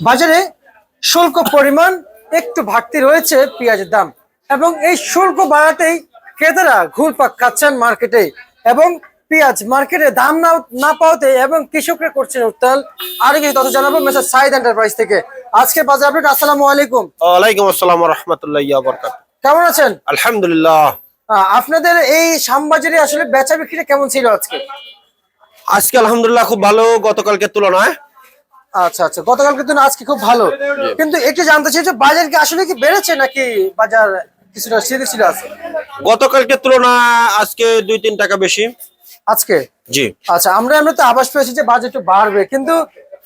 বাজারে শুল্ক পরিমাণ একটু ঘাটতি রয়েছে পেঁয়াজের দাম। এবং এই শুল্ক বাড়াতেই ক্রেতারা ঘুরপাক খাচ্ছেন মার্কেটে এবং পেঁয়াজ মার্কেটে দাম না না পাওয়াতে এবং কৃষকরা করছেন উত্তাল। আরও কিছু তথ্য জানাব মেসার সাইদ এন্টারপ্রাইজ থেকে। আজকে বাজার আপডেট আসসালামু আলাইকুম। ওয়ালাইকুম আসসালাম রহমতুল্লাহ বরকাত কেমন আছেন? আলহামদুলিল্লাহ। আপনাদের এই শ্যামবাজারে আসলে বেচা বিক্রিটা কেমন ছিল আজকে? আজকে আলহামদুলিল্লাহ খুব ভালো গতকালকে তুলনায় আচ্ছা আচ্ছা। গতকালকে তো আজকে খুব ভালো। কিন্তু একটু জানতে চাই যে বাজার কি আসলে কি বেড়েছে নাকি বাজার কিছুটা স্থিতিশীল আছে গতকালকে তুলনায় আজকে দুই তিন টাকা বেশি। আজকে? জি। আচ্ছা আমরা আমরা তো আভাস পেয়েছি যে বাজার একটু বাড়বে কিন্তু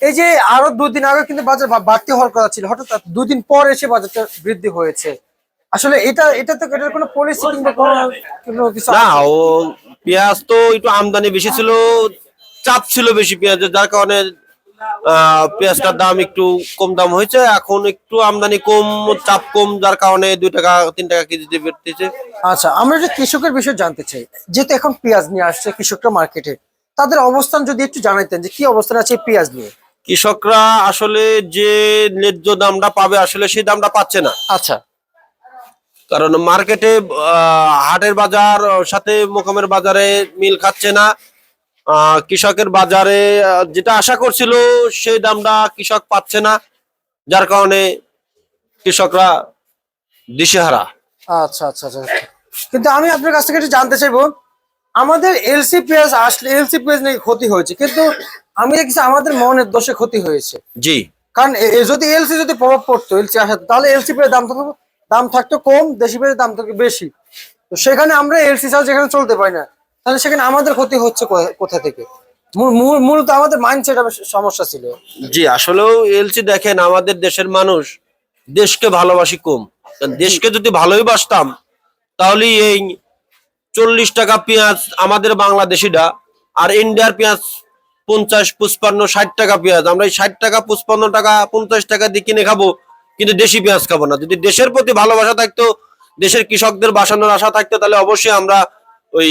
এই যে আরও দুদিন আগে কিন্তু বাজার বাড়তি হওয়ার কথা ছিল হঠাৎ দুদিন পর এসে বাজারটা বৃদ্ধি হয়েছে। আসলে এটা এটা তো এটার কোনো পলিসি কিংবা কোনো কিছু না ও পেঁয়াজ তো একটু আমদানি বেশি ছিল চাপ ছিল বেশি পেঁয়াজের যার কারণে পেঁয়াজটার দাম একটু কম দাম হয়েছে এখন একটু আমদানি কম চাপ কম যার কারণে দুই টাকা তিন টাকা কেজিতে বেড়তেছে। আচ্ছা আমরা যে কৃষকের বিষয়ে জানতে চাই। যেহেতু এখন পেঁয়াজ নিয়ে আসছে কৃষকরা মার্কেটে তাদের অবস্থান যদি একটু জানাইতেন যে কি অবস্থান আছে পেঁয়াজ নিয়ে। কৃষকরা আসলে যে ন্যায্য দামটা পাবে আসলে সেই দামটা পাচ্ছে না। আচ্ছা। কারণ মার্কেটে হাটের বাজার সাথে মোকামের বাজারে মিল খাচ্ছে না। কৃষকের বাজারে যেটা আশা করছিল সেই দামটা কৃষক পাচ্ছে না যার কারণে কৃষকরা দিশেহারা। আচ্ছা আচ্ছা আচ্ছা। কিন্তু আমি আপনার কাছ থেকে একটু জানতে চাইব আমাদের এলসি পেঁয়াজ আসলে এলসি পেঁয়াজ নাকি ক্ষতি হয়েছে কিন্তু আমি দেখছি আমাদের মনের দোষে ক্ষতি হয়েছে। জি। কারণ যদি এলসি যদি প্রভাব পড়তো এলসি আসাতে তাহলে এলসি পেঁয়াজ দাম থাকতো দাম থাকতো কম দেশি পেঁয়াজের দাম থাকতো বেশি। তো সেখানে আমরা এলসি ছাড়া যেখানে চলতে পারি না। তাহলে সেখানে আমাদের ক্ষতি হচ্ছে কোথা- থেকে? মূল- মূল- মূলত আমাদের মাইন্ডসেট সমস্যা ছিল। জি আসলেও এলসি দেখেন আমাদের দেশের মানুষ দেশকে ভালোবাসি কম। দেশকে যদি ভালোই বাসতাম তাহলে এই চল্লিশ টাকা পেঁয়াজ আমাদের বাংলাদেশিরা আর ইন্ডিয়ার পেঁয়াজ পঞ্চাশ পুষ্পান্ন ষাট টাকা পেঁয়াজ। আমরা এই ষাট টাকা পুষ্পান্ন টাকা পঞ্চাশ টাকা দিয়ে কিনে খাব কিন্তু দেশি পেঁয়াজ খাব না। যদি দেশের প্রতি ভালোবাসা থাকতো দেশের কৃষকদের বাসানোর আশা থাকতো তাহলে অবশ্যই আমরা ওই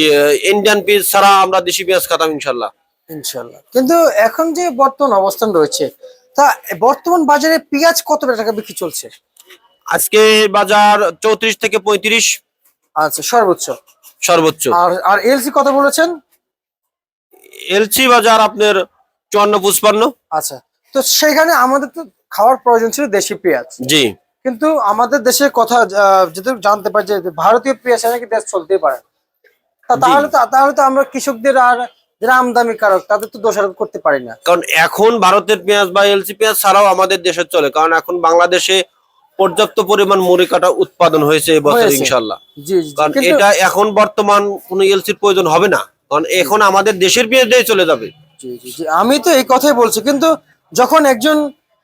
ইন্ডিয়ান পেঁয়াজ ছাড়া আমরা দেশি পেঁয়াজ খাতাম ইনশাল্লাহ। ইনশাল্লাহ। কিন্তু এখন যে বর্তমান অবস্থান রয়েছে তা বর্তমান বাজারে পেঁয়াজ কত টাকা বিক্রি চলছে? আজকে বাজার চৌত্রিশ থেকে পঁয়ত্রিশ। আচ্ছা সর্বোচ্চ। সর্বোচ্চ। আর আর এলসি কত বলেছেন? এলসি বাজার আপনার চুয়ান্ন পুষ্পান্ন আচ্ছা তো সেখানে আমাদের তো খাওয়ার প্রয়োজন ছিল দেশি পেঁয়াজ। জি। কিন্তু আমাদের দেশের কথা যদি জানতে পারি যে ভারতীয় পেঁয়াজ নাকি দেশ চলতেই পারে তাহলে তো তাহলে তো আমরা কৃষকদের আর যারা আমদানি কারক তাদের তো দোষারোপ করতে পারি না। কারণ এখন ভারতের পেঁয়াজ বা এলসি পেঁয়াজ ছাড়াও আমাদের দেশে চলে। কারণ এখন বাংলাদেশে পর্যাপ্ত পরিমাণ মুড়ি কাটা উৎপাদন হয়েছে এই বছর হয়েছে। ইনশাল্লাহ। কারণ এটা এখন বর্তমান কোনো এলসির প্রয়োজন হবে না। কারণ এখন আমাদের দেশের পেঁয়াজ দিয়ে চলে যাবে। আমি তো এই কথাই বলছি কিন্তু যখন একজন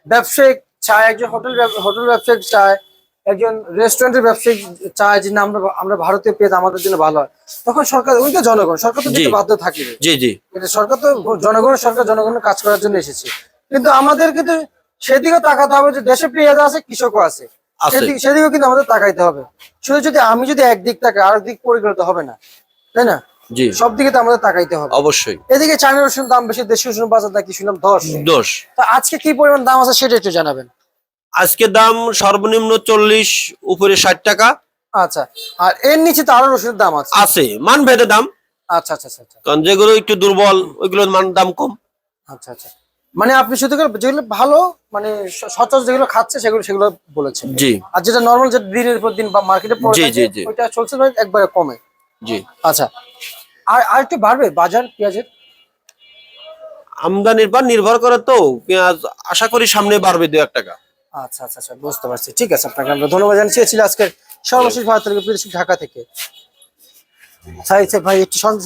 ব্যবসায়িক চায় একজন হোটেল হোটেল ব্যবসায়িক চায় একজন রেস্টুরেন্টের ব্যবসায়িক চায় যে না আমরা আমরা ভারতীয় পেঁয়াজ আমাদের জন্য ভালো হয়। তখন সরকার ওই তো জনগণ সরকার তো। বাধ্য থাকবে। জি জি। এটা সরকার তো জনগণের সরকার জনগণের কাজ করার জন্য এসেছে। কিন্তু আমাদের কিন্তু সেদিকে তাকাতে হবে যে দেশে পেঁয়াজ আছে কৃষকও আছে। সেদিকে সেদিকেও কিন্তু আমাদের তাকাইতে হবে। শুধু যদি আমি যদি একদিক তাকে আর দিক পরিগণিত হবে না। তাই না? জি। সব দিকে তো আমাদের তাকাইতে হবে। অবশ্যই। এদিকে চায়না রসুন দাম বেশি দেশি রসুন বাজার নাকি শুনলাম দশ। দোষ তো আজকে কি পরিমাণ দাম আছে সেটা একটু জানাবেন। আজকে দাম সর্বনিম্ন চল্লিশ উপরে ষাট টাকা। আচ্ছা আর এর নিচে তো আরও রসুনের দাম আছে। আছে মান ভেদে দাম। আচ্ছা আচ্ছা আচ্ছা আচ্ছা। কারণ যেগুলো একটু দুর্বল ওইগুলোর মান দাম কম। আচ্ছা আচ্ছা। মানে আপনি শুধু যেগুলো ভালো মানে সচরাচর যেগুলো খাচ্ছে সেগুলো সেগুলো বলেছেন। জি। আর যেটা নর্মাল যেটা দিনের পর দিন বা মার্কেটে পড়ে জি, জি, জি। ওইটা চলছে ভাই একবারে কমে। জি। আচ্ছা আর আর একটু বাড়বে বাজার পেঁয়াজের? আমদানির পর নির্ভর করে তো পেঁয়াজ আশা করি সামনে বাড়বে দু এক টাকা। আচ্ছা আচ্ছা আচ্ছা বুঝতে পারছি। ঠিক আছে আপনাকে আমরা ধন্যবাদ জানিয়েছি আজকের সর্বশেষ ভারত থেকে বিদেশি ঢাকা থেকে। ভাই একটু সন্দেশ